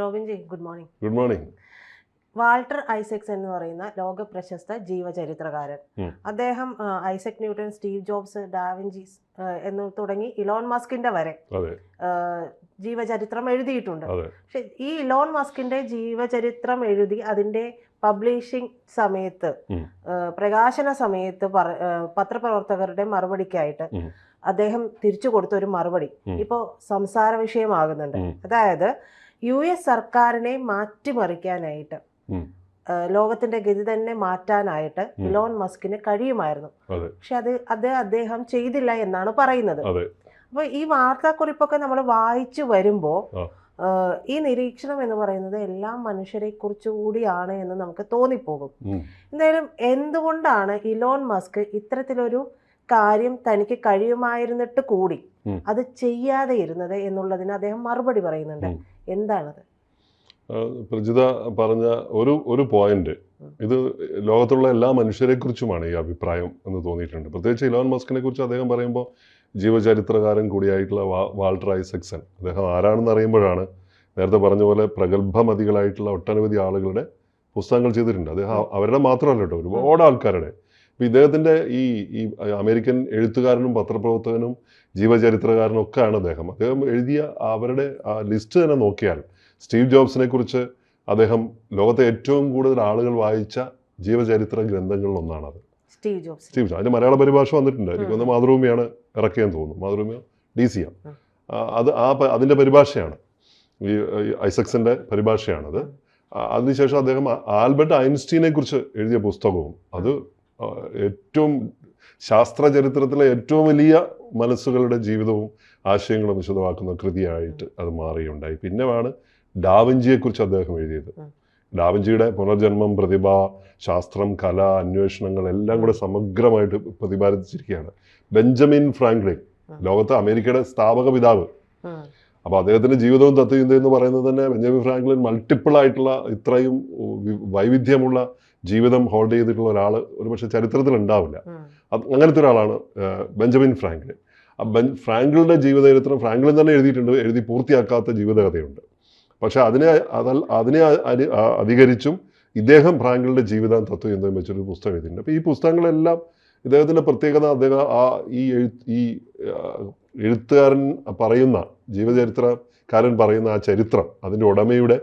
റോബിൻജി good morning good morning Walter Isaacs എന്ന് പറയുന്ന ലോക പ്രശസ്ത ജീവചരിത്രകാരൻ അദ്ദേഹം Isaac Newton Steve Jobs da Vinci എന്ന് തുടങ്ങി ഇലോൺ മസ്കിന്റെ വരെ ജീവചരിത്രം എഴുതിയിട്ടുണ്ട്. പക്ഷെ ഈ ഇലോൺ മസ്കിന്റെ ജീവചരിത്രം എഴുതി അതിന്റെ പബ്ലിഷിംഗ് സമയത്ത് പ്രകാശന സമയത്ത് പത്രപ്രവർത്തകരുടെ മറുപടിക്കായിട്ട് അദ്ദേഹം തിരിച്ചു കൊടുത്ത ഒരു മറുപടി. ഇപ്പോ ഇപ്പോൾ സംസാര വിഷയമാകുന്നുണ്ട്. അതായത് യു എസ് സർക്കാരിനെ മാറ്റിമറിക്കാനായിട്ട് ലോകത്തിന്റെ ഗതി തന്നെ മാറ്റാനായിട്ട് ഇലോൺ മസ്കിന് കഴിയുമായിരുന്നു. പക്ഷെ അത് അത് അദ്ദേഹം ചെയ്തില്ല എന്നാണ് പറയുന്നത്. അപ്പൊ ഈ വാർത്താക്കുറിപ്പൊക്കെ നമ്മൾ വായിച്ചു വരുമ്പോ ഈ നിരീക്ഷണം എന്ന് പറയുന്നത് എല്ലാ മനുഷ്യരെ കുറിച്ച് കൂടിയാണ് എന്ന് നമുക്ക് തോന്നിപ്പോകും. എന്തായാലും എന്തുകൊണ്ടാണ് ഇലോൺ മസ്ക് ഇത്തരത്തിലൊരു കാര്യം തനിക്ക് കഴിയുമായിരുന്നിട്ട് കൂടി അത് ചെയ്യാതെ ഇരുന്നത് എന്നുള്ളതിന് അദ്ദേഹം മറുപടി പറയുന്നുണ്ട്. എന്താണത്? പ്രജിത പറഞ്ഞ ഒരു ഒരു പോയിന്റ് ഇത് ലോകത്തുള്ള എല്ലാ മനുഷ്യരെ കുറിച്ചുമാണ് ഈ അഭിപ്രായം എന്ന് തോന്നിയിട്ടുണ്ട്. പ്രത്യേകിച്ച് ഇലോൺ മസ്കിനെ കുറിച്ച് അദ്ദേഹം പറയുമ്പോൾ ജീവചരിത്രകാരൻ കൂടിയായിട്ടുള്ള വാൾട്ടർ ഐസക്സൺ. അദ്ദേഹം ആരാണെന്ന് അറിയുമ്പോഴാണ് നേരത്തെ പറഞ്ഞ പോലെ പ്രഗത്ഭമതികളായിട്ടുള്ള ഒട്ടനവധി ആളുകളുടെ പുസ്തകങ്ങൾ ചെയ്തിട്ടുണ്ട്. അദ്ദേഹം അവരുടെ മാത്രമല്ല കേട്ടോ ഒരുപാട് ആൾക്കാരുടെ ഇപ്പം ഇദ്ദേഹത്തിന്റെ ഈ ഈ അമേരിക്കൻ എഴുത്തുകാരനും പത്രപ്രവർത്തകനും ജീവചരിത്രകാരനും ഒക്കെയാണ് അദ്ദേഹം. അദ്ദേഹം എഴുതിയ അവരുടെ ആ ലിസ്റ്റ് തന്നെ നോക്കിയാൽ സ്റ്റീവ് ജോബ്സിനെ കുറിച്ച് അദ്ദേഹം ലോകത്തെ ഏറ്റവും കൂടുതൽ ആളുകൾ വായിച്ച ജീവചരിത്ര ഗ്രന്ഥങ്ങളിൽ ഒന്നാണത് സ്റ്റീവ് ജോബ്സ്. Steve Jobs. അതിന്റെ മലയാള പരിഭാഷ വന്നിട്ടുണ്ട്. എനിക്ക് തോന്നുന്നു മാതൃഭൂമിയാണ് ഇറക്കിയെന്ന് തോന്നുന്നു. മാതൃഭൂമിയോ ഡി സിയാണ്. അത് ആ അതിന്റെ അതിന്റെ പരിഭാഷയാണ്. ഈ ഐസക്സിന്റെ ഐസക്സിന്റെ പരിഭാഷയാണത് അതിനുശേഷം അദ്ദേഹം ആൽബർട്ട് ഐൻസ്റ്റീനെ കുറിച്ച് എഴുതിയ പുസ്തകവും അത് ഏറ്റവും ശാസ്ത്ര ചരിത്രത്തിലെ ഏറ്റവും വലിയ മനസ്സുകളുടെ ജീവിതവും ആശയങ്ങളും വിശദമാക്കുന്ന കൃതിയായിട്ട് അത് മാറിയുണ്ടായി. പിന്നെയാണ് ഡാവിഞ്ചിയെക്കുറിച്ച് അദ്ദേഹം എഴുതിയത്. ഡാവിഞ്ചിയുടെ പുനർജന്മം പ്രതിഭ ശാസ്ത്രം കല അന്വേഷണങ്ങൾ എല്ലാം കൂടെ സമഗ്രമായിട്ട് പ്രതിപാദിച്ചിരിക്കുകയാണ്. ബെഞ്ചമിൻ ഫ്രാങ്ക്ലിൻ ലോകത്ത് അമേരിക്കയുടെ സ്ഥാപക പിതാവ്. അപ്പോൾ അദ്ദേഹത്തിന്റെ ജീവിതവും തത്വചിന്തയും എന്ന് പറയുന്നത് തന്നെ ബെഞ്ചമിൻ ഫ്രാങ്ക്ലിൻ മൾട്ടിപ്പിൾ ആയിട്ടുള്ള ഇത്രയും വൈവിധ്യമുള്ള ജീവിതം ഹോൾഡ് ചെയ്തിട്ടുള്ള ഒരാൾ ഒരുപക്ഷെ ചരിത്രത്തിൽ ഉണ്ടാവില്ല അങ്ങനത്തെ ഒരാളാണ് ബെഞ്ചമിൻ ഫ്രാങ്ക്ലിൻ ആ ബെൻ ഫ്രാങ്ക്ലിന്റെ ജീവചരിത്രം ഫ്രാങ്ക്ലിൻ തന്നെ എഴുതിയിട്ടുണ്ട് എഴുതി പൂർത്തിയാക്കാത്ത ജീവിതകഥയുണ്ട്. പക്ഷേ അതിനെ അതൽ അതിനെ അധികരിച്ചും ഇദ്ദേഹം ഫ്രാങ്ക്ലിന്റെ ജീവിതം തത്വം എന്ന് വെച്ചൊരു പുസ്തകം എഴുതിയിട്ടുണ്ട്. അപ്പോൾ ഈ പുസ്തകങ്ങളെല്ലാം ഇദ്ദേഹത്തിന്റെ പ്രത്യേകത അദ്ദേഹം ആ ഈ എഴുത്ത് ഈ എഴുത്തുകാരൻ പറയുന്ന ജീവചരിത്രകാരൻ പറയുന്ന ആ ചരിത്രം അതിന്റെ ഉടമയുടെ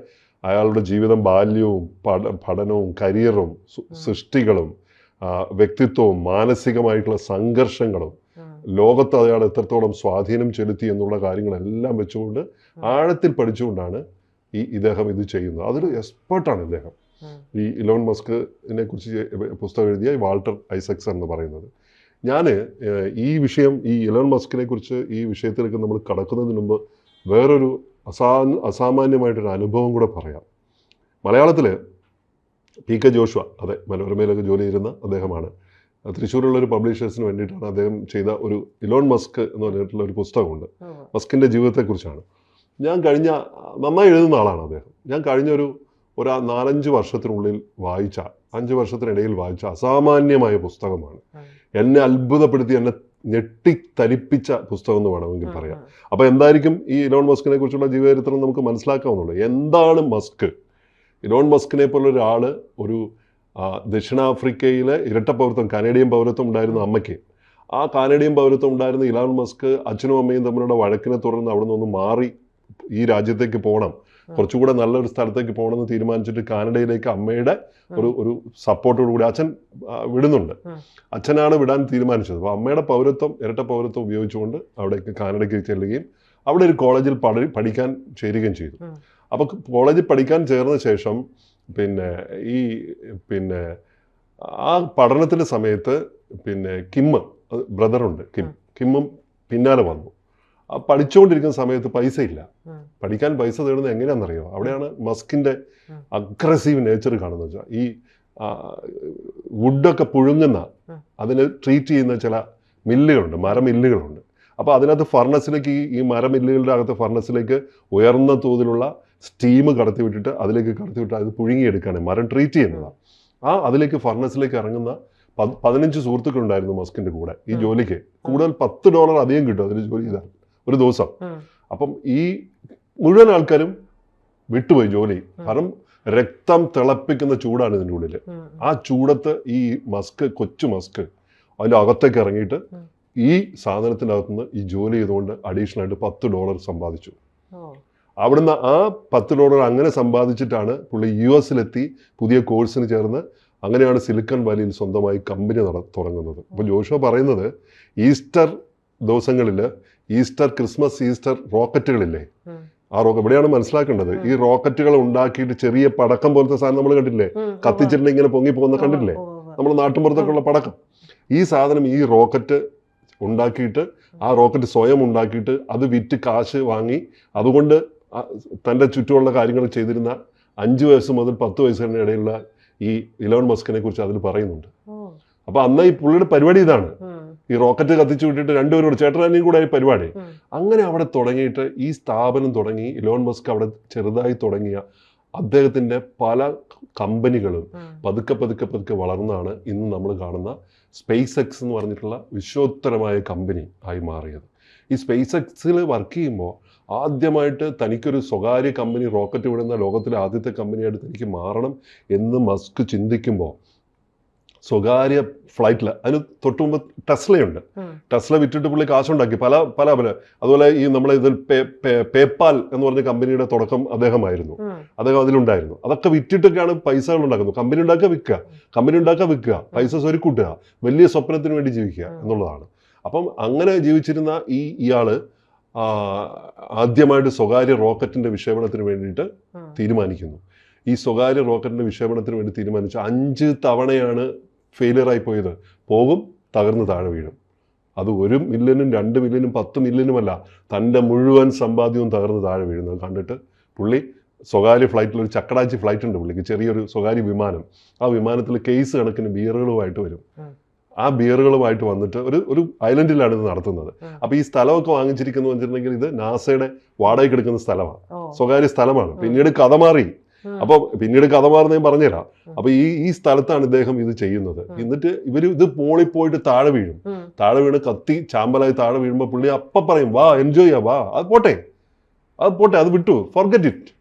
അയാളുടെ ജീവിതം ബാല്യവും പഠ പഠനവും കരിയറും സൃഷ്ടികളും വ്യക്തിത്വവും മാനസികമായിട്ടുള്ള സംഘർഷങ്ങളും. ലോകത്ത് അയാൾ എത്രത്തോളം സ്വാധീനം ചെലുത്തി എന്നുള്ള കാര്യങ്ങളെല്ലാം വെച്ചുകൊണ്ട് ആഴത്തിൽ പഠിച്ചുകൊണ്ടാണ് ഈ ഇദ്ദേഹം ഇത് ചെയ്യുന്നത്. അതൊരു എക്സ്പേർട്ടാണ് ഇദ്ദേഹം. ഈ ഇലോൺ മസ്കിനെ കുറിച്ച് പുസ്തകം എഴുതിയ വാൾട്ടർ ഐസക്സ് എന്ന് പറയുന്നത്. ഞാൻ ഈ വിഷയം ഈ ഇലോൺ മസ്കിനെ കുറിച്ച് ഈ വിഷയത്തിലേക്ക് നമ്മൾ കടക്കുന്നതിന് മുമ്പ് വേറൊരു അസാ അസാമാന്യമായിട്ടൊരു അനുഭവം കൂടെ പറയാം. മലയാളത്തിൽ പി കെ ജോഷുവ അതെ മനോരമയിലൊക്കെ ജോലി ചെയ്യുന്ന അദ്ദേഹമാണ്. തൃശ്ശൂരുള്ള ഒരു പബ്ലിഷേഴ്സിന് വേണ്ടിയിട്ടാണ് അദ്ദേഹം ചെയ്ത ഒരു ഇലോൺ മസ്ക് എന്ന് പറഞ്ഞിട്ടുള്ള ഒരു പുസ്തകമുണ്ട്. മസ്കിന്റെ ജീവിതത്തെക്കുറിച്ചാണ്. ഞാൻ കഴിഞ്ഞ നന്നായി എഴുതുന്ന ആളാണ് അദ്ദേഹം. ഞാൻ കഴിഞ്ഞൊരു ഒരു നാലഞ്ച് വർഷത്തിനുള്ളിൽ വായിച്ച അഞ്ച് വർഷത്തിനിടയിൽ വായിച്ച അസാമാന്യമായ പുസ്തകമാണ്. എന്നെ അത്ഭുതപ്പെടുത്തി എന്നെ ഞെട്ടിത്തരിപ്പിച്ച പുസ്തകം എന്ന് വേണമെങ്കിൽ. പറയാം. അപ്പോൾ എന്തായിരിക്കും ഈ ഇലോൺ മസ്കിനെ കുറിച്ചുള്ള ജീവചരിത്രം നമുക്ക് മനസ്സിലാക്കാവുന്നുള്ളൂ എന്താണ് മസ്ക്? ഇലോൺ മസ്കിനെ പോലെ ഒരാൾ ഒരു ദക്ഷിണാഫ്രിക്കയിലെ ഇരട്ട പൗരത്വം കനേഡിയൻ പൗരത്വം ഉണ്ടായിരുന്ന അമ്മയ്ക്ക്. ആ കാനഡിയൻ പൗരത്വം ഉണ്ടായിരുന്ന ഇലോൺ മസ്ക് അച്ഛനും അമ്മയും തമ്മിലുള്ള വഴക്കിനെ തുടർന്ന് അവിടെ നിന്ന് മാറി ഈ രാജ്യത്തേക്ക് പോകണം. കുറച്ചുകൂടെ നല്ലൊരു സ്ഥലത്തേക്ക് പോകണമെന്ന് തീരുമാനിച്ചിട്ട് കാനഡയിലേക്ക് അമ്മയുടെ ഒരു ഒരു സപ്പോർട്ടോട് കൂടി അച്ഛൻ വിടുന്നുണ്ട്. അച്ഛനാണ് വിടാൻ തീരുമാനിച്ചത്. അപ്പോൾ അമ്മയുടെ പൗരത്വം ഇരട്ട പൗരത്വം ഉപയോഗിച്ചുകൊണ്ട് അവിടേക്ക് കാനഡയ്ക്ക് ചെല്ലുകയും അവിടെ ഒരു കോളേജിൽ പഠി പഠിക്കാൻ ചേരുകയും ചെയ്തു. അപ്പോൾ കോളേജിൽ പഠിക്കാൻ ചേർന്ന ശേഷം പിന്നെ ഈ പിന്നെ ആ പഠനത്തിന്റെ സമയത്ത് പിന്നെ കിമ്മ് ബ്രദറുണ്ട് കിം കിമ്മും പിന്നാലെ വന്നു. പഠിച്ചുകൊണ്ടിരിക്കുന്ന സമയത്ത് പൈസ ഇല്ല. പഠിക്കാൻ പൈസ തേടുന്നത് എങ്ങനെയാണെന്നറിയോ? അവിടെയാണ് മസ്കിന്റെ അഗ്രസീവ് നേച്ചർ കാണുന്നത് വെച്ചാൽ ഈ വുഡൊക്കെ പുഴുങ്ങുന്ന. അതിന് ട്രീറ്റ് ചെയ്യുന്ന ചില മില്ലുകളുണ്ട് മരമില്ലുകളുണ്ട്. അപ്പോൾ അതിനകത്ത് ഫർണസിലേക്ക് ഈ ഈ മരമില്ലുകളുടെ അകത്ത് ഫർണസിലേക്ക് ഉയർന്ന തോതിലുള്ള സ്റ്റീം കടത്തി വിട്ടിട്ട് അതിലേക്ക് കടത്തി വിട്ട് അത് പുഴുങ്ങിയെടുക്കുകയാണ് മരം ട്രീറ്റ് ചെയ്യുന്നതാണ് ആ അതിലേക്ക് ഫർണസിലേക്ക് ഇറങ്ങുന്ന പത്- പതിനഞ്ച് സുഹൃത്തുക്കളുണ്ടായിരുന്നു മസ്കിന്റെ കൂടെ ഈ. ജോലിക്ക്. കൂടുതൽ പത്ത് ഡോളർ അധികം കിട്ടും അതിൽ ജോലി ചെയ്താൽ. ഒരു ദിവസം. അപ്പം ഈ മുഴുവൻ ആൾക്കാരും വിട്ടുപോയി ജോലി. കാരണം രക്തം തിളപ്പിക്കുന്ന ചൂടാണ് ഇതിന്റെ ഉള്ളിൽ ആ. ചൂടത്ത് ഈ മസ്ക് കൊച്ചു മസ്ക് അതിന്റെ അകത്തേക്ക് ഇറങ്ങിയിട്ട് ഈ സാധനത്തിന്റെ അകത്തുനിന്ന് ഈ ജോലി ചെയ്തുകൊണ്ട് അഡീഷണൽ ആയിട്ട് പത്ത് ഡോളർ സമ്പാദിച്ചു. അവിടുന്ന് ആ പത്ത് ഡോളർ അങ്ങനെ സമ്പാദിച്ചിട്ടാണ് പുള്ളി യു എസിലെത്തി പുതിയ കോഴ്സിന് ചേർന്ന് അങ്ങനെയാണ് സിലിക്കൺ വാലിയിൽ സ്വന്തമായി കമ്പനി തുടങ്ങുന്നത്. അപ്പോൾ ജോഷോ പറയുന്നത് ഈസ്റ്റർ ദിവസങ്ങളിൽ ഈസ്റ്റർ ക്രിസ്മസ് ഈസ്റ്റർ റോക്കറ്റുകളില്ലേ? ആ റോക്കറ്റ് ഇവിടെയാണ് മനസ്സിലാക്കേണ്ടത്. ഈ റോക്കറ്റുകൾ ഉണ്ടാക്കിയിട്ട് ചെറിയ പടക്കം പോലത്തെ സാധനം നമ്മൾ കണ്ടില്ലേ ഉം. കത്തിച്ചിട്ടുണ്ടെങ്കിൽ ഇങ്ങനെ പൊങ്ങി പോകുന്ന കണ്ടില്ലേ. നമ്മുടെ നാട്ടിൻപുറത്തൊക്കെ ഉള്ള പടക്കം. ഈ സാധനം ഈ റോക്കറ്റ് ഉണ്ടാക്കിയിട്ട് ആ റോക്കറ്റ് സ്വയം ഉണ്ടാക്കിയിട്ട് അത് വിറ്റ് കാശ് വാങ്ങി അതുകൊണ്ട് തന്റെ ചുറ്റുമുള്ള കാര്യങ്ങൾ ചെയ്തിരുന്ന അഞ്ച് വയസ്സ് മുതൽ പത്ത് വയസ്സിന് ഇടയിലുള്ള ഈ ഇലോൺ മസ്കിനെ കുറിച്ച് അതിൽ പറയുന്നുണ്ട്. അപ്പൊ അപ്പോൾ അന്ന് ഈ പുള്ളിയുടെ പരിപാടി ഇതാണ്. ഈ റോക്കറ്റ് കത്തിച്ചു വിട്ടിട്ട് രണ്ടുപേരോട് ചേട്ടനും കൂടെ ആയി പരിപാടി. അങ്ങനെ അവിടെ തുടങ്ങിയിട്ട് ഈ സ്ഥാപനം തുടങ്ങി ഇലോൺ മസ്ക് അവിടെ ചെറുതായി തുടങ്ങിയ അദ്ദേഹത്തിന്റെ പല കമ്പനികളും പതുക്കെ പതുക്കെ പതുക്കെ വളർന്നാണ് ഇന്ന് നമ്മൾ കാണുന്ന സ്പേസ് എക്സ് എന്ന് പറഞ്ഞിട്ടുള്ള വിശ്വോത്തരമായ കമ്പനി ആയി മാറിയത്. ഈ സ്പേസ് എക്സിൽ വർക്ക് ചെയ്യുമ്പോൾ ആദ്യമായിട്ട് തനിക്കൊരു സ്വകാര്യ കമ്പനി റോക്കറ്റ് വിടുന്ന ലോകത്തിലെ ആദ്യത്തെ കമ്പനിയായിട്ട് തനിക്ക് മാറണം എന്ന് മസ്ക് ചിന്തിക്കുമ്പോൾ സ്വകാര്യ ഫ്ലൈറ്റിൽ അതിന് തൊട്ട് മുമ്പ് ടെസ്ലയുണ്ട്. ടെസ്ല വിറ്റിട്ട് പുള്ളി കാശുണ്ടാക്കി. പല പല പല അതുപോലെ ഈ നമ്മളെ ഇതിൽ പേപ്പാൽ എന്ന് പറഞ്ഞ കമ്പനിയുടെ തുടക്കം അദ്ദേഹമായിരുന്നു. അദ്ദേഹം അതിലുണ്ടായിരുന്നു. അതൊക്കെ വിറ്റിട്ടൊക്കെയാണ് പൈസകൾ ഉണ്ടാക്കുന്നത് കമ്പനി ഉണ്ടാക്കുക വിൽക്കുക. കമ്പനി ഉണ്ടാക്കുക വിൽക്കുക പൈസ സ്വരുക്കൂട്ടുക. വലിയ സ്വപ്നത്തിന് വേണ്ടി ജീവിക്കുക എന്നുള്ളതാണ്. അപ്പം അങ്ങനെ ജീവിച്ചിരുന്ന ഈ ഇയാൾ ആദ്യമായിട്ട് സ്വകാര്യ റോക്കറ്റിന്റെ വിക്ഷേപണത്തിന് വേണ്ടിയിട്ട് തീരുമാനിക്കുന്നു. ഈ സ്വകാര്യ റോക്കറ്റിന്റെ വിക്ഷേപണത്തിന് വേണ്ടി തീരുമാനിച്ച അഞ്ച് തവണയാണ് ഫെയിലിയർ ആയി പോയത്. പോകും തകർന്ന് താഴെ വീഴും. അത് ഒരു മില്യനും രണ്ട് മില്യനും പത്ത് മില്യനുമല്ല തന്റെ മുഴുവൻ സമ്പാദ്യവും തകർന്ന് താഴെ വീഴുന്നത് കണ്ടിട്ട് പുള്ളി സ്വകാര്യ ഫ്ലൈറ്റിൽ ഒരു ചക്കടാച്ചി ഫ്ലൈറ്റ് ഉണ്ട് പുള്ളിക്ക് ചെറിയൊരു സ്വകാര്യ വിമാനം. ആ വിമാനത്തിൽ കേസ് കണക്കിന് ബിയറുകളുമായിട്ട് വരും. ആ ബിയറുകളുമായിട്ട് വന്നിട്ട് ഒരു ഒരു ഐലൻഡിലാണ് ഇത് നടത്തുന്നത്. അപ്പോൾ ഈ സ്ഥലമൊക്കെ വാങ്ങിച്ചിരിക്കുന്നു വെച്ചിട്ടുണ്ടെങ്കിൽ ഇത് നാസയുടെ വാടകയ്ക്ക് എടുക്കുന്ന സ്ഥലമാണ്. സ്വകാര്യ സ്ഥലമാണ്. പിന്നീട് കഥ മാറി. അപ്പോൾ പിന്നീട് കഥ മാറുന്ന ഞാൻ പറഞ്ഞുതരാം. അപ്പൊ ഈ ഈ സ്ഥലത്താണ് ഇദ്ദേഹം ഇത് ചെയ്യുന്നത്. എന്നിട്ട് ഇവർ ഇത് പോളി പോയിട്ട് താഴെ വീഴും. താഴെ വീണ് കത്തി ചാമ്പലായി താഴെ വീഴുമ്പോൾ പുള്ളി അപ്പ പറയും വാ എൻജോയ് ചെയ്യാ വാ അത് പോട്ടെ. അത് പോട്ടെ അത് വിട്ടു. ഫോർഗറ്റ് ഇറ്റ്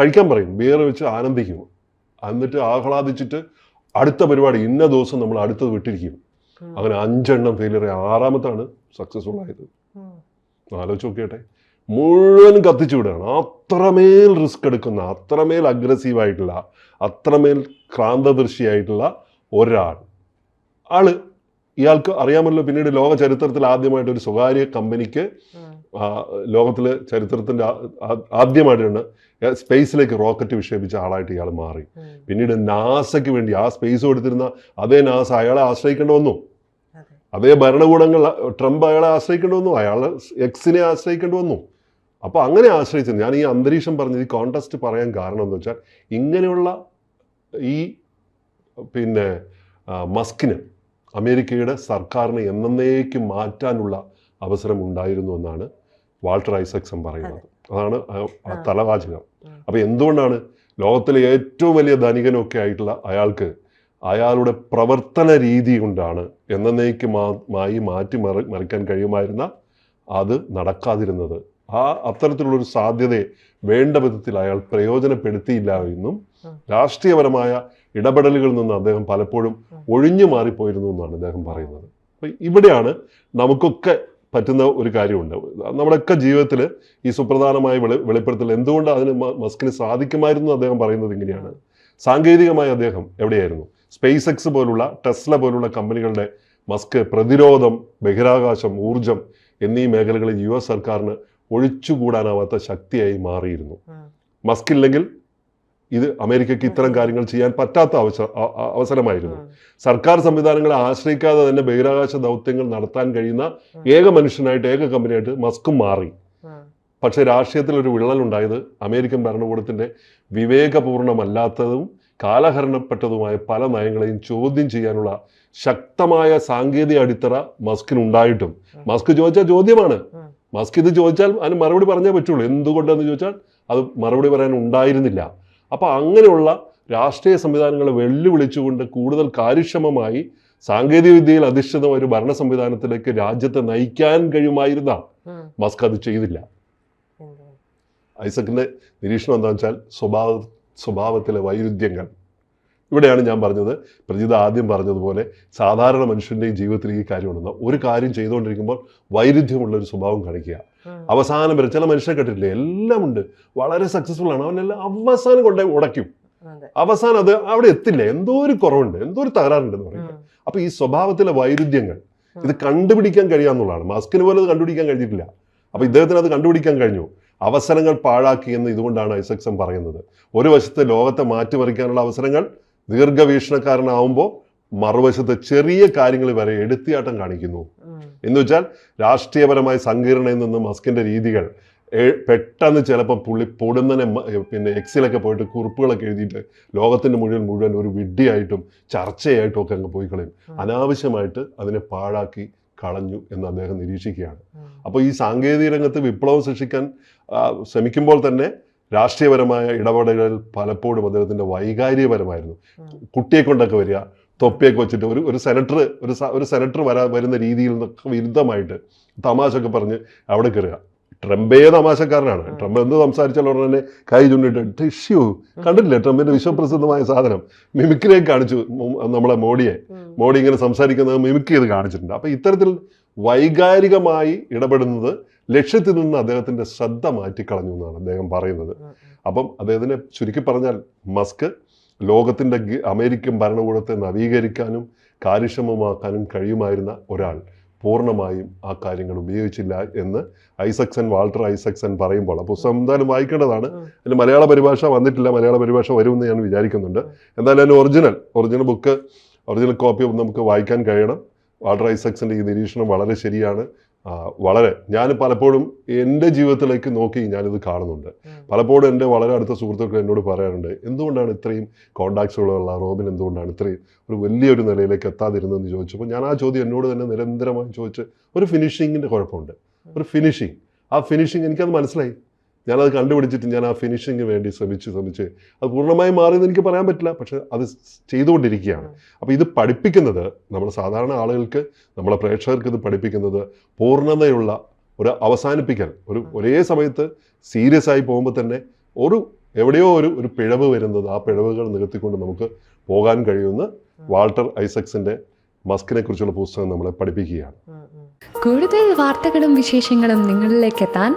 കഴിക്കാൻ പറയും. വേറെ വെച്ച് ആനന്ദിക്കും. എന്നിട്ട് ആഹ്ലാദിച്ചിട്ട് അടുത്ത പരിപാടി ഇന്ന ദിവസം നമ്മൾ അടുത്തത് വിട്ടിരിക്കും. അങ്ങനെ അഞ്ചെണ്ണം ഫെയിലിയർ ആറാമത്താണ് സക്സസ്ഫുൾ ആയത്. ആലോചിച്ച് നോക്കിയട്ടെ. മുഴുവൻ കത്തിച്ചു വിടുകയാണ്. അത്രമേൽ റിസ്ക് എടുക്കുന്ന അത്രമേൽ അഗ്രസീവ് ആയിട്ടുള്ള അത്രമേൽ ക്രാന്തദൃശിയായിട്ടുള്ള ഒരാൾ. ആൾ ഇയാൾക്ക് അറിയാമല്ലോ പിന്നീട് ലോക ചരിത്രത്തിൽ ആദ്യമായിട്ട് ഒരു സ്വകാര്യ കമ്പനിക്ക് ലോകത്തിലെ ചരിത്രത്തിന്റെ ആദ്യമായിട്ടാണ് സ്പേസിലേക്ക് റോക്കറ്റ് വിക്ഷേപിച്ച ആളായിട്ട് ഇയാൾ മാറി. പിന്നീട് നാസയ്ക്ക് വേണ്ടി ആ സ്പേസ് കൊടുത്തിരുന്ന അതേ നാസ അയാളെ ആശ്രയിക്കേണ്ടി വന്നു. അതേ. ഭരണകൂടങ്ങൾ ട്രംപ് അയാളെ ആശ്രയിക്കേണ്ടി വന്നു. അയാൾ എക്സിനെ ആശ്രയിക്കേണ്ടി വന്നു. അപ്പോൾ അങ്ങനെ ആശ്രയിച്ചു ഞാൻ ഈ അന്തരീക്ഷം പറഞ്ഞത് ഈ കോണ്ടസ്റ്റ് പറയാൻ കാരണം എന്ന് വെച്ചാൽ ഇങ്ങനെയുള്ള ഈ പിന്നെ മസ്കിന് അമേരിക്കയുടെ സർക്കാരിനെ എന്നേക്കും മാറ്റാനുള്ള അവസരം ഉണ്ടായിരുന്നു എന്നാണ് വാൾട്ടർ ഐസക്സൺ പറയുന്നത് അതാണ്. തലവാചകം. അപ്പോൾ എന്തുകൊണ്ടാണ് ലോകത്തിലെ ഏറ്റവും വലിയ ധനികനൊക്കെ ആയിട്ടുള്ള അയാൾക്ക് അയാളുടെ പ്രവർത്തന രീതി കൊണ്ടാണ് എന്നേക്കുമായി മാറ്റി മറി മറിക്കാൻ കഴിയുമായിരുന്ന അത് നടക്കാതിരുന്നത് ആ അത്തരത്തിലുള്ളൊരു സാധ്യതയെ വേണ്ട വിധത്തിൽ അയാൾ പ്രയോജനപ്പെടുത്തിയില്ല എന്നും രാഷ്ട്രീയപരമായ ഇടപെടലുകളിൽ നിന്ന് അദ്ദേഹം പലപ്പോഴും. ഒഴിഞ്ഞു മാറിപ്പോയിരുന്നു എന്നാണ് അദ്ദേഹം പറയുന്നത്. അപ്പോൾ ഇവിടെയാണ് നമുക്കൊക്കെ പറ്റുന്ന ഒരു കാര്യമുണ്ട്. നമ്മുടെയൊക്കെ ജീവിതത്തിൽ ഈ സുപ്രധാനമായ വെളി വെളിപ്പെടുത്തൽ എന്തുകൊണ്ട് അതിന് മസ്കിന് സാധിക്കുമായിരുന്നു അദ്ദേഹം പറയുന്നത് ഇങ്ങനെയാണ്. സാങ്കേതികമായി അദ്ദേഹം എവിടെയായിരുന്നു? സ്പേസ് എക്സ് പോലുള്ള ടെസ്ല പോലുള്ള കമ്പനികളുടെ മസ്ക് പ്രതിരോധം ബഹിരാകാശം ഊർജം എന്നീ മേഖലകളിൽ യു എസ് സർക്കാരിന് ഒഴിച്ചുകൂടാനാവാത്ത ശക്തിയായി മാറിയിരുന്നു. മസ്ക് ഇല്ലെങ്കിൽ ഇത് അമേരിക്കയ്ക്ക് ഇത്തരം കാര്യങ്ങൾ ചെയ്യാൻ പറ്റാത്ത അവസ അവസരമായിരുന്നു. സർക്കാർ സംവിധാനങ്ങളെ ആശ്രയിക്കാതെ തന്നെ ബഹിരാകാശ ദൗത്യങ്ങൾ നടത്താൻ കഴിയുന്ന ഏക മനുഷ്യനായിട്ട് ഏക കമ്പനിയായിട്ട് മസ്കും മാറി. പക്ഷേ രാഷ്ട്രീയത്തിൽ ഒരു വിള്ളലുണ്ടായത് അമേരിക്കൻ ഭരണകൂടത്തിന്റെ വിവേകപൂർണമല്ലാത്തതും കാലഹരണപ്പെട്ടതുമായ പല നയങ്ങളെയും ചോദ്യം ചെയ്യാനുള്ള ശക്തമായ സാങ്കേതിക അടിത്തറ മസ്കിനുണ്ടായിട്ടും. മസ്ക് ചോദിച്ച ചോദ്യമാണ്. മസ്ക് ഇത് ചോദിച്ചാൽ അതിന് മറുപടി പറഞ്ഞേ പറ്റുള്ളൂ എന്തുകൊണ്ടെന്ന് ചോദിച്ചാൽ അത് മറുപടി പറയാൻ ഉണ്ടായിരുന്നില്ല അപ്പോൾ അങ്ങനെയുള്ള രാഷ്ട്രീയ സംവിധാനങ്ങളെ വെല്ലുവിളിച്ചുകൊണ്ട് കൂടുതൽ കാര്യക്ഷമമായി സാങ്കേതിക വിദ്യയിൽ അധിഷ്ഠിതമായ ഒരു ഭരണ സംവിധാനത്തിലേക്ക് രാജ്യത്തെ നയിക്കാൻ കഴിയുമായിരുന്ന. മസ്ക് അത് ചെയ്തില്ല? ഐസക്കിന്റെ നിരീക്ഷണം എന്താണെന്ന് വെച്ചാൽ സ്വഭാവ സ്വഭാവത്തിലെ വൈരുദ്ധ്യങ്ങൾ ഇവിടെയാണ് ഞാൻ പറഞ്ഞത്. പ്രജിത ആദ്യം പറഞ്ഞതുപോലെ സാധാരണ മനുഷ്യന്റെയും ജീവിതത്തിൽ ഈ കാര്യമുണ്ടെന്ന് ഒരു കാര്യം ചെയ്തുകൊണ്ടിരിക്കുമ്പോൾ വൈരുദ്ധ്യമുള്ള ഒരു സ്വഭാവം കാണിക്കുക. അവസാനം വരെ ചില മനുഷ്യരെ കണ്ടിട്ടില്ലേ? എല്ലാം ഉണ്ട്. വളരെ സക്സസ്ഫുൾ ആണ്. അവനെല്ലാം അവസാനം കൊണ്ട് ഉടയ്ക്കും. അവസാനം അത് അവിടെ എത്തില്ല. എന്തോ ഒരു കുറവുണ്ട്. എന്തോ ഒരു തകരാറുണ്ടെന്ന് പറയുന്നത്. അപ്പൊ ഈ സ്വഭാവത്തിലെ വൈരുദ്ധ്യങ്ങൾ ഇത് കണ്ടുപിടിക്കാൻ കഴിയാന്നുള്ളതാണ് മാസ്കിന് പോലെ അത് കണ്ടുപിടിക്കാൻ കഴിഞ്ഞിട്ടില്ല. അപ്പൊ ഇദ്ദേഹത്തിന് അത് കണ്ടുപിടിക്കാൻ കഴിഞ്ഞു. അവസരങ്ങൾ പാഴാക്കി എന്ന് ഇതുകൊണ്ടാണ് ഐസക്സം പറയുന്നത്. ഒരു വശത്ത് ലോകത്തെ മാറ്റിമറിക്കാനുള്ള അവസരങ്ങൾ ദീർഘവീക്ഷണക്കാരനാവുമ്പോൾ മറുവശത്ത് ചെറിയ കാര്യങ്ങൾ വരെ എടുത്തിയാട്ടം കാണിക്കുന്നു. എന്ന് വെച്ചാൽ രാഷ്ട്രീയപരമായ സങ്കീർണയിൽ നിന്ന് മസ്കിന്റെ രീതികൾ പെട്ടെന്ന് ചിലപ്പോൾ പുള്ളി പൊടുന്നനെ പിന്നെ എക്സിലൊക്കെ പോയിട്ട് കുറിപ്പുകളൊക്കെ എഴുതിയിട്ട് ലോകത്തിന്റെ മുഴുവൻ മുഴുവൻ ഒരു വിഡ്ഢിയായിട്ടും ചർച്ചയായിട്ടും ഒക്കെ അങ്ങ് പോയി കളയും അനാവശ്യമായിട്ട് അതിനെ പാഴാക്കി കളഞ്ഞു എന്ന് അദ്ദേഹം നിരീക്ഷിക്കുകയാണ്. അപ്പോൾ ഈ സാങ്കേതിക രംഗത്ത് വിപ്ലവം സൃഷ്ടിക്കാൻ ശ്രമിക്കുമ്പോൾ തന്നെ രാഷ്ട്രീയപരമായ ഇടപെടലുകൾ പലപ്പോഴും അദ്ദേഹത്തിന്റെ വൈകാരികപരമായിരുന്നു. കുട്ടിയെ കൊണ്ടൊക്കെ വരിക തൊപ്പിയൊക്കെ വെച്ചിട്ട് ഒരു ഒരു സെനറ്റർ ഒരു ഒരു സെനറ്റർ വരാ വരുന്ന രീതിയിൽ നിന്നൊക്കെ വിരുദ്ധമായിട്ട് തമാശ ഒക്കെ പറഞ്ഞ് അവിടെ കയറുക. ട്രംപേ തമാശക്കാരനാണ്. ട്രംപ് എന്ത് സംസാരിച്ചാൽ ഉടനെ തന്നെ കൈ ചുണ്ടിട്ട് ഇഷ്യൂ കണ്ടില്ലേ ട്രംപിന്റെ വിശ്വപ്രസിദ്ധമായ സാധനം. മിമിക്രിയെ കാണിച്ചു നമ്മളെ മോഡിയെ. മോഡി ഇങ്ങനെ സംസാരിക്കുന്നത് മിമിക് ചെയ്ത് കാണിച്ചിട്ടുണ്ട്. അപ്പൊ ഇത്തരത്തിൽ വൈകാരികമായി ഇടപെടുന്നത് ലക്ഷ്യത്തിൽ നിന്ന് അദ്ദേഹത്തിന്റെ ശ്രദ്ധ മാറ്റിക്കളഞ്ഞു എന്നാണ് അദ്ദേഹം പറയുന്നത്. അപ്പം അദ്ദേഹത്തിനെ ചുരുക്കി പറഞ്ഞാൽ മസ്ക് ലോകത്തിന്റെ അമേരിക്കൻ ഭരണകൂടത്തെ നവീകരിക്കാനും കാര്യക്ഷമമാക്കാനും കഴിയുമായിരുന്ന ഒരാൾ പൂർണമായും ആ കാര്യങ്ങൾ ഉപയോഗിച്ചില്ല എന്ന് ഐസക്സൻ വാൾട്ടർ ഐസക്സൻ പറയുമ്പോൾ. ആ പുസ്തകം എന്തായാലും വായിക്കേണ്ടതാണ്. അതിന് മലയാള പരിഭാഷ വന്നിട്ടില്ല. മലയാള പരിഭാഷ വരുമെന്ന് ഞാൻ വിചാരിക്കുന്നുണ്ട്. എന്തായാലും അതിന് original original book original copy നമുക്ക് വായിക്കാൻ കഴിയണം. വാൾട്ടർ ഐസക്സിന്റെ ഈ നിരീക്ഷണം വളരെ ശരിയാണ്. വളരെ. ഞാൻ പലപ്പോഴും എന്റെ ജീവിതത്തിലേക്ക് നോക്കി ഞാനിത് കാണുന്നുണ്ട്. പലപ്പോഴും എന്റെ വളരെ അടുത്ത സുഹൃത്തുക്കൾ എന്നോട് പറയാറുണ്ട് എന്തുകൊണ്ടാണ് ഇത്രയും കോണ്ടാക്ട്സുകളുള്ള റോബിൻ എന്തുകൊണ്ടാണ് ഇത്രയും ഒരു വലിയൊരു നിലയിലേക്ക് എത്താതിരുന്നതെന്ന് ചോദിച്ചപ്പോൾ ഞാൻ ആ ചോദ്യം എന്നോട് തന്നെ നിരന്തരമായി ചോദിച്ച് ഒരു ഫിനിഷിങ്ങിന്റെ കുഴപ്പമുണ്ട്. ഒരു ഫിനിഷിങ് ആ ഫിനിഷിങ് എനിക്കത് മനസ്സിലായി. ഞാനത് കണ്ടുപിടിച്ചിട്ട് ഞാൻ ആ ഫിനിഷിങ് വേണ്ടി ശ്രമിച്ച് ശ്രമിച്ച് അത് പൂർണമായി മാറിയെന്ന് എനിക്ക് പറയാൻ പറ്റില്ല. പക്ഷെ അത് ചെയ്തുകൊണ്ടിരിക്കുകയാണ്. അപ്പോൾ ഇത് പഠിപ്പിക്കുന്നത് നമ്മൾ സാധാരണ ആളുകൾക്ക് നമ്മളെ പ്രേക്ഷകർക്ക് ഇത് പഠിപ്പിക്കുന്നത് പൂർണതയുള്ള ഒരു അവസാനിപ്പിക്കൽ. ഒരു ഒരേ സമയത്ത് സീരിയസ് ആയി പോകുമ്പോൾ തന്നെ ഒരു എവിടെയോ ഒരു ഒരു പിഴവ് വരുന്നത് ആ പിഴവുകൾ നികത്തിക്കൊണ്ട് നമുക്ക് പോകാൻ കഴിയുമെന്ന് വാൾട്ടർ ഐസക്സിന്റെ മസ്കിനെ കുറിച്ചുള്ള പുസ്തകം നമ്മളെ പഠിപ്പിക്കുകയാണ്. കൂടുതൽ വാർത്തകളും വിശേഷങ്ങളും നിങ്ങളിലേക്ക് എത്താൻ